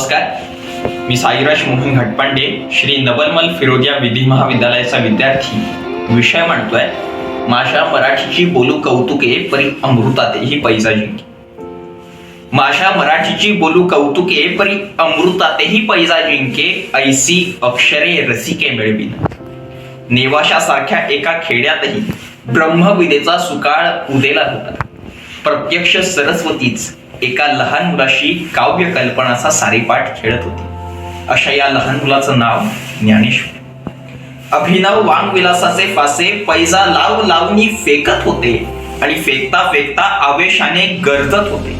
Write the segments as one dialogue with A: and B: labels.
A: नमस्कार. मी साईराज मोहन घटपांडे श्री नवलमल फिरोदिया विधी महाविद्यालयाचा विद्यार्थी. विषय म्हणतोय माशा मराठीची बोलू कौतुके परी अमृताते ही पैजा जिंके माशा मराठीची बोलू कौतुके परी अमृताते ही पैजा जिंके ऐसी अक्षरे रसिके मिळविन. नेवाशासारख्या एका खेड्यातही ब्रह्मविदेचा सुकाळ उदेला होता. प्रत्यक्ष सरस्वतीच एका लहान मुलाशी काव्य कल्पनाचा सारीपाठ खेळत होती. अशा या लहान मुलाचं नाव ज्ञानेश्वर. अभिनव वांगविलासाचे फासे पैजा लाव लावणी फेकत होते आणि फेकता फेकता आवेशाने गरजत होते.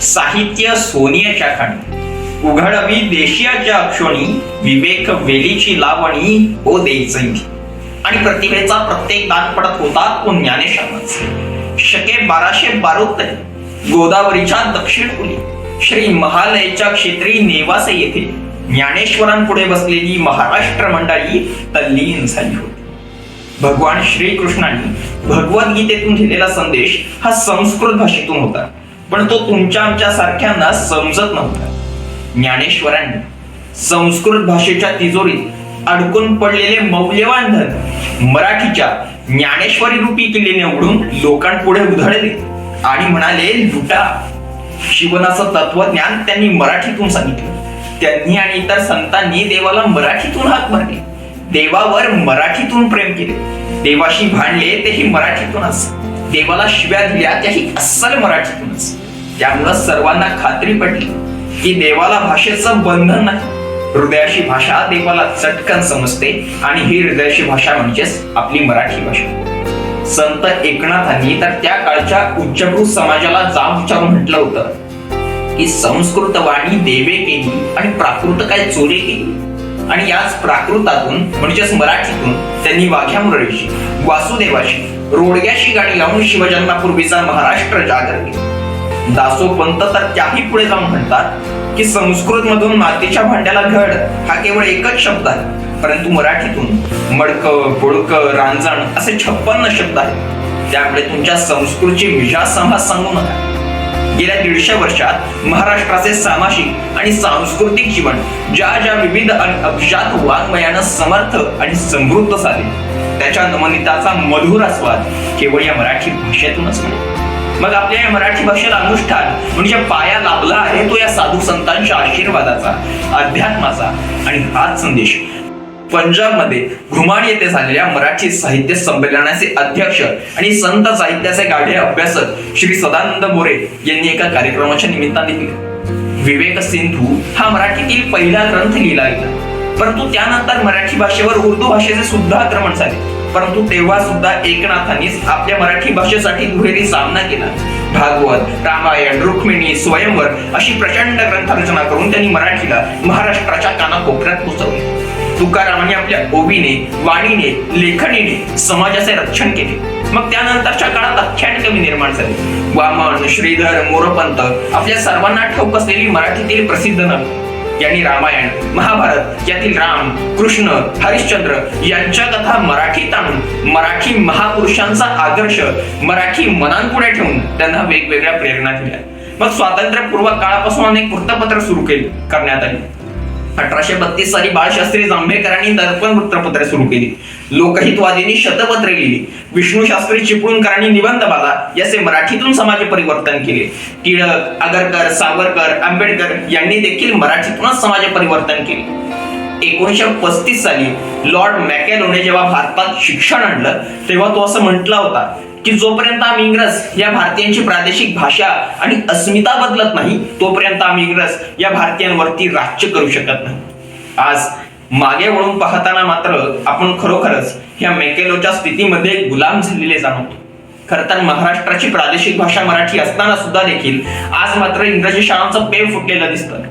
A: साहित्य सोनियाच्या खाणी. उघडवी देशियाच्या अक्षोणी विवेक वेलीची लावणी हो देईचई आणि प्रतिभेचा प्रत्येक दान पडत होता तो ज्ञानेश्वरच शके बाराशे बारोत्तरी गोदावरीच्या दक्षिण कुली श्री महालयच्या क्षेत्री नेवासे येथे ज्ञानेश्वरांपुढे बसलेली महाराष्ट्र मंडळी तल्लीन झाली होती. भगवान श्रीकृष्णांनी भगवद्गीतेतून दिलेला संदेश हा संस्कृत भाषेतून होता पण तो तुमच्या आमच्या सारख्यांना समजत नव्हता. ज्ञानेश्वरांनी संस्कृत भाषेच्या तिजोरीत अडकून पडलेले मौल्यवान धन मराठीच्या ज्ञानेश्वरी रूपी केलेले निवडून लोकांपुढे उधळले. आणि म्हणाले लुटा. शिवनाचं तत्वज्ञान त्यांनी मराठीतून सांगितलं. त्यांनी आणि इतर संतांनी देवाला मराठीतून हात मारले. देवावर मराठीतून प्रेम केले. देवाशी भांडले तेही मराठीतूनच देवाला शिव्या दिल्या त्याही अस्सल मराठीतूनच त्यामुळं सर्वांना खात्री पडली की देवाला भाषेचं बंधन नाही. हृदयाशी भाषा देवाला चटकन समजते आणि ही हृदयाची भाषा म्हणजेच आपली मराठी भाषा. संत एकनाथांनी तर त्या काळच्या उच्चभ्रू समाजाला जाम विचारून म्हटलं होतं. की संस्कृत वाणी देवे केली आणि प्राकृत काय चोरी केली? आणि याच प्राकृतातून म्हणजेच मराठीतून त्यांनी वाघ्या मुरळीशी वासुदेवाशी रोडग्याशी गाणी लावून शिवजन्मापूर्वीचा महाराष्ट्र जागर केला. दासोपंत तर त्याही पुढे जाऊन म्हणतात की संस्कृत मधून मातीच्या भांड्याला घड हा केवळ एकच शब्द आहे. परंतु मराठीतून मडक बोळक रांजण असे छप्पन्न शब्द आहेत. त्यामुळे तुमच्या संस्कृतची विजा संभास सांगू नका. गेल्या दीडशे वर्षात महाराष्ट्राचे सामाजिक आणि सांस्कृतिक जीवन ज्या ज्या विविध आणि अभिजात वाङ्मयानं समर्थ आणि समृद्ध झाले त्याच्या नमनिताचा मधुर आस्वाद केवळ या मराठी भाषेतूनच मिळेल. मग आपल्या या मराठी भाषेला अनुष्ठान म्हणजे पाया लाभला आहे तो या साधू संतांच्या आशीर्वादाचा अध्यात्माचा आणि हाच संदेश. पंजाबमध्ये घुमाड येथे झालेल्या मराठी साहित्य संमेलनाचे अध्यक्ष आणि संत साहित्याचे गाढे अभ्यासक श्री सदानंद मोरे यांनी एका कार्यक्रमाच्या निमित्ताने विवेक सिंधू हा मराठीतील पहिला ग्रंथ लिहिला गेला. परंतु त्यानंतर मराठी भाषेवर उर्दू भाषेचे सुद्धा आक्रमण झाले. परंतु तेव्हा सुद्धा एकनाथांनीच आपल्या मराठी भाषेसाठी दुहेरी सामना केला. भागवत रामायण रुक्मिणी स्वयंवर अशी प्रचंड ग्रंथरचना करून त्यांनी मराठीला महाराष्ट्राच्या कानाकोपऱ्यात पोचवले तुकारामांनी आपल्या ओबीने वाणीने लेखणीने समाजाचे रक्षण केले. मग त्यानंतरच्या काळात आख्यान कवी निर्माण झाले. वामन श्रीधर मोरपंत आपल्या सर्वांना ठाऊक असलेली मराठीतील प्रसिद्ध नवी. यांनी रामायण महाभारत यातील राम कृष्ण हरिश्चंद्र यांच्या कथा मराठीत आणून मराठी महापुरुषांचा आदर्श मराठी मनांपुढे ठेवून त्यांना वेगवेगळ्या प्रेरणा दिल्या. मग स्वातंत्र्यपूर्व काळापासून अनेक वृत्तपत्र सुरू केली करण्यात आली. अठराशे बत्तीस साली बाळशास्त्री जांभेकरांनी दर्पण वृत्तपत्रे सुरू केली. लोकहितवादींनी शतपत्रे लिहिली. विष्णू शास्त्री निबंध बाला याचे मराठीतून समाज परिवर्तन केले. टिळक आगरकर सावरकर आंबेडकर यांनी देखील मराठीतूनच समाज परिवर्तन केले. एकोणीशे पस्तीस साली लॉर्ड मॅकॅलोने जेव्हा भारतात शिक्षण आणलं तेव्हा तो असं म्हटला होता की जोपर्यंत आम्ही इंग्रज या भारतीयांची प्रादेशिक भाषा आणि अस्मिता बदलत नाही तोपर्यंत आम्ही इंग्रज या भारतीयांवरती राज्य करू शकत नाही. आज मागे वळून पाहताना मात्र आपण खरोखरच या मेकेलोच्या स्थितीमध्ये गुलाम झालेले जाणवतो. खर तर महाराष्ट्राची प्रादेशिक भाषा मराठी असताना सुद्धा देखील आज मात्र इंग्रजी शाळांचं पेव फुटलेलं दिसतं.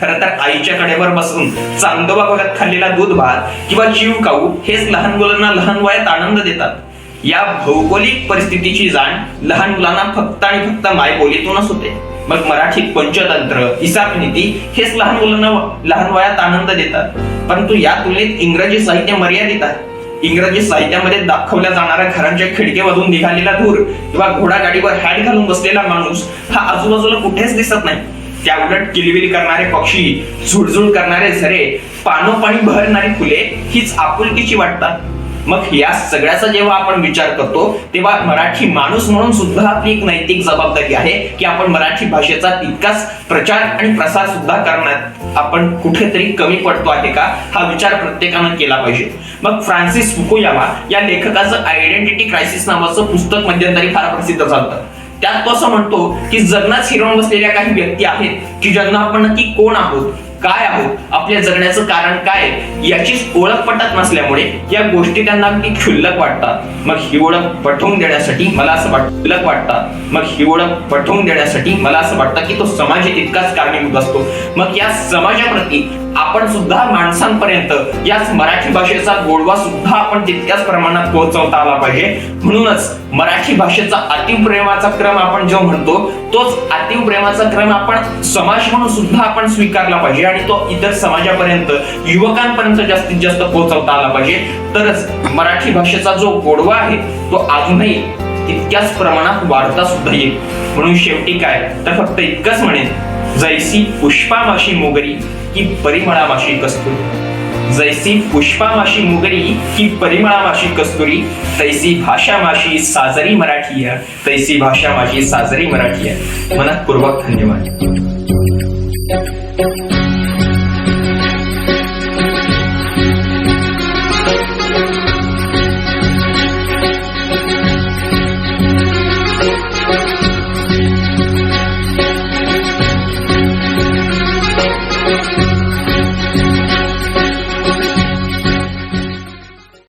A: खरं तर आईच्या कडेवर बसून चांदोबा भागात खाल्लेला दूध भात किंवा जीव काऊ हेच लहान मुलांना लहान वयात आनंद देतात. या भौगोलिक परिस्थितीची जाण लहान मुलांना फक्त आणि फक्त मायबोलीतूनच होते मग मराठीत पंचतंत्र हिसाबनीती हेच लहान मुलांना लहान वयात आनंद देतात. परंतु या तुलनेत इंग्रजी साहित्य मर्यादित आहे. इंग्रजी साहित्यामध्ये दाखवल्या जाणाऱ्या घरांच्या खिडकीमधून निघालेला धूर किंवा घोडागाडीवर हॅट घालून बसलेला माणूस हा आजूबाजूला कुठेच दिसत नाही. त्या उलट किलबिल करणारे पक्षी झुळझुळ करणारे झरे पानोपाणी बहरणारी फुले हीच आपुलकीची वाटतात. मग या सगळ्याचा जेव्हा आपण विचार करतो तेव्हा मराठी माणूस म्हणून सुद्धा आपली एक नैतिक जबाबदारी आहे की आपण मराठी भाषेचा तितकाच प्रचार आणि प्रसार सुद्धा करण्यात आपण कुठेतरी कमी पडतो आहे का? हा विचार प्रत्येकानं केला पाहिजे. मग फ्रान्सिस फुकुयामा या लेखकाचं आयडेंटिटी क्रायसिस नावाचं पुस्तक मध्यंतरी फार प्रसिद्ध झालं. त्यात तो असं म्हणतो की जगनात हिरवून बसलेल्या काही व्यक्ती आहेत की ज्यांना आपण नक्की कोण आहोत? काय आहोत? आपल्या जगण्याचं कारण काय? याचीच ओळख पटत नसल्यामुळे या गोष्टी त्यांना अगदी क्षुल्लक वाटतात. मग ही ओळख पटवून देण्यासाठी मला असं वाटतं क्षुल्लक वाटतात. मग ही ओळख पटवून देण्यासाठी मला असं वाटतं की तो समाज तितकाच कारणीभूत असतो. मग या समाजाप्रती आपण सुद्धा माणसांपर्यंत याच मराठी भाषेचा गोडवा सुद्धा आपण तितक्याच प्रमाणात पोहोचवता आला पाहिजे. म्हणूनच मराठी भाषेचा अतिप्रेमाचा क्रम आपण जो म्हणतो तोच अतिप्रेमाचा क्रम आपण समाज म्हणून सुद्धा आपण स्वीकारला पाहिजे आणि तो इतर समाजापर्यंत युवकांपर्यंत जास्तीत जास्त पोहोचवता आला पाहिजे. तरच मराठी भाषेचा जो गोडवा आहे तो अजूनही तितक्याच प्रमाणात वाढता सुद्धा येईल. म्हणून शेवटी काय? तर फक्त इतकंच म्हणेन. जैसी पुष्पामाशी मोगरी. की परिमळामाशी कस्तुरी. जैसी पुष्पामाशी मुगरी की परिमळामाशी कस्तुरी. तैसी भाषा माशी साजरी मराठी आहे. तैसी भाषा माझी साजरी मराठी आहे. मनपूर्वक धन्यवाद.